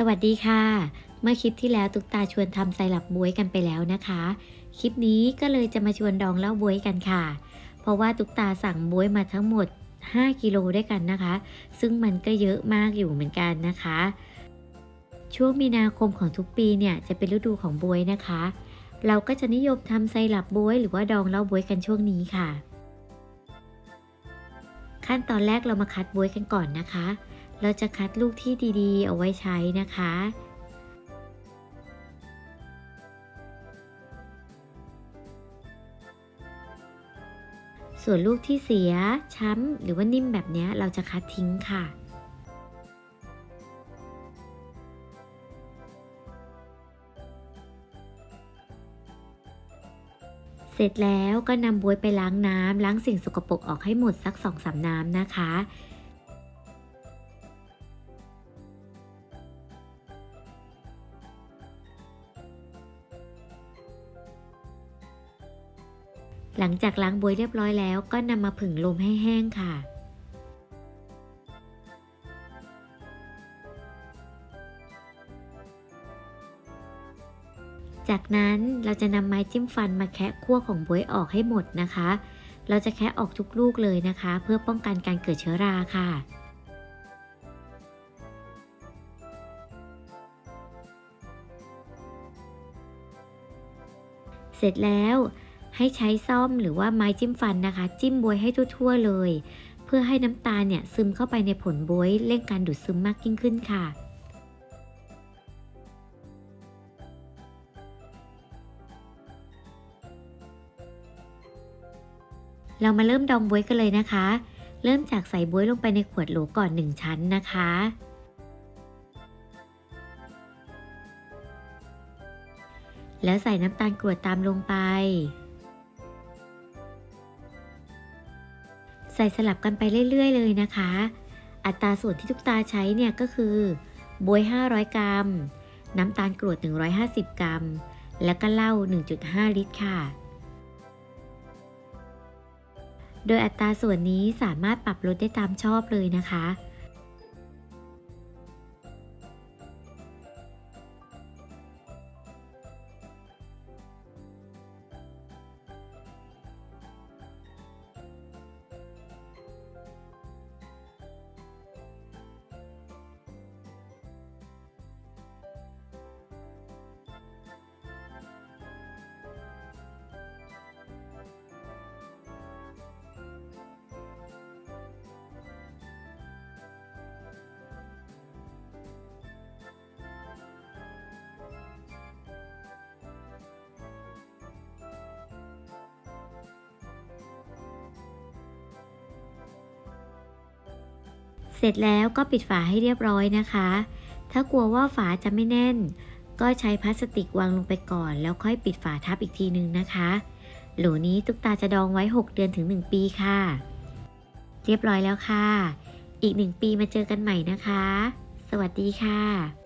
สวัสดีค่ะ เมื่อคลิปที่แล้วตุ๊กตาชวนทำไซรัปบวยกันไปแล้วนะคะ คลิปนี้ก็เลยจะมาชวนดองเล้าบวยกันค่ะ เพราะว่าตุ๊กตาสั่งบวยมาทั้งหมด 5 กิโลด้วยกันนะคะ ซึ่งมันก็เยอะมากอยู่เหมือนกันนะคะ ช่วงมีนาคมของทุกปีเนี่ยจะเป็นฤดูของบวยนะคะ เราก็จะนิยมทำไซรัปบวยหรือว่าดองเล้าบวยกันช่วงนี้ค่ะ ขั้นตอนแรกเรามาคัดบวยกันก่อนนะคะ เราจะคัดลูกที่ดีๆ เอาไว้ใช้นะคะ ส่วนลูกที่เสีย ช้ำ หรือว่านิ่มแบบนี้เราจะคัดทิ้งค่ะเสร็จแล้วก็นำบวยไปล้างน้ำล้างสิ่งสกปรกออกให้หมดสักสองสามน้ำนะคะ หลังจากล้างบวยเรียบร้อยแล้วก็นำมาผึ่งลมให้แห้งค่ะ จากนั้นเราจะนำไม้จิ้มฟันมาแคะขั้วของบวยออกให้หมดนะคะ เราจะแคะออกทุกลูกเลยนะคะ เพื่อป้องกันการเกิดเชื้อราค่ะเสร็จแล้ว ให้ใช้ซ่อมหรือว่าไม้จิ้มฟันนะคะ จิ้มบวยให้ทั่วๆเลย เพื่อให้น้ำตาลเนี่ยซึมเข้าไปในผลบวยเร่งการดูดซึมมากยิ่งขึ้นค่ะเรามาเริ่มดองบวยกันเลยนะคะ เริ่มจากใส่บวยลงไปในขวดโหลก่อน 1 ชั้นนะคะ แล้วใส่น้ำตาลกรวดตามลงไป ใส่สลับกันไปเรื่อย ๆ เลยนะคะ อัตราส่วนที่ทุกตาใช้เนี่ยก็คือบวย 500 กรัม น้ำตาลกรวด 150 กรัม แล้วก็เหล้า 1.5 ลิตรค่ะ โดยอัตราส่วนนี้สามารถปรับลดได้ตามชอบเลยนะคะ เสร็จแล้วก็ปิดฝาให้เรียบร้อยนะคะ ถ้ากลัวว่าฝาจะไม่แน่น ก็ใช้พลาสติกวางลงไปก่อน แล้วค่อยปิดฝาทับอีกทีนึงนะคะ โหลนี้ตุ๊กตาจะดองไว้ 6 เดือนถึง 1 ปีค่ะ เรียบร้อยแล้วค่ะ อีก 1 ปีมาเจอกันใหม่นะคะ สวัสดีค่ะ